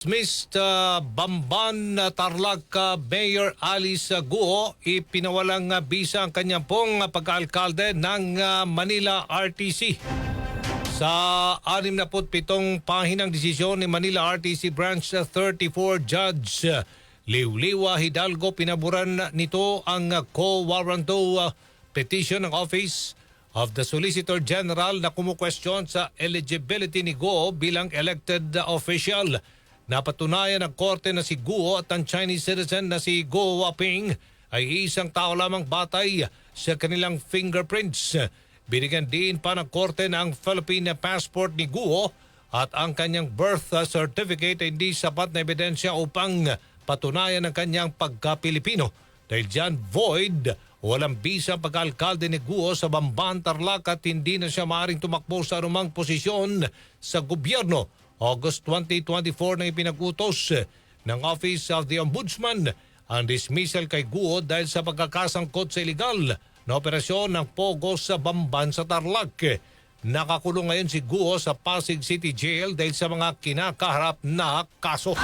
Uh, Bamban Tarlac Mayor Alice Guo ipinawalang uh, bisa ang kanyang pong uh, pagkaalkalde ng uh, Manila RTC. Sa 67 pahinang desisyon ni Manila RTC Branch uh, 34 Judge Liwliwa Hidalgo pinaburan nito ang co-warranto petition ng Office of the Solicitor General na kumukwestiyon sa eligibility ni Guo bilang elected official. Napatunayan ng korte na si Guo at ang Chinese citizen na si Guo Waping ay isang tao lamang batay sa kanilang fingerprints. Binigyan din pa ng korte na ang Philippine passport ni Guo at ang kanyang birth certificate ay hindi sapat na ebidensya upang patunayan ang kanyang pagka-Pilipino. Dahil dyan void, walang bisa ang pagka-alkalde ni Guo sa Bamban, Tarlac at hindi na siya maaaring tumakbo sa anumang posisyon sa gobyerno. August 2024 na ipinagutos ng Office of the Ombudsman ang dismissal kay Guo dahil sa pagkakasangkot sa illegal na operasyon ng Pogo sa Bamban sa Tarlac. Nakakulong ngayon si Guo sa Pasig City Jail dahil sa mga kinakaharap na kaso.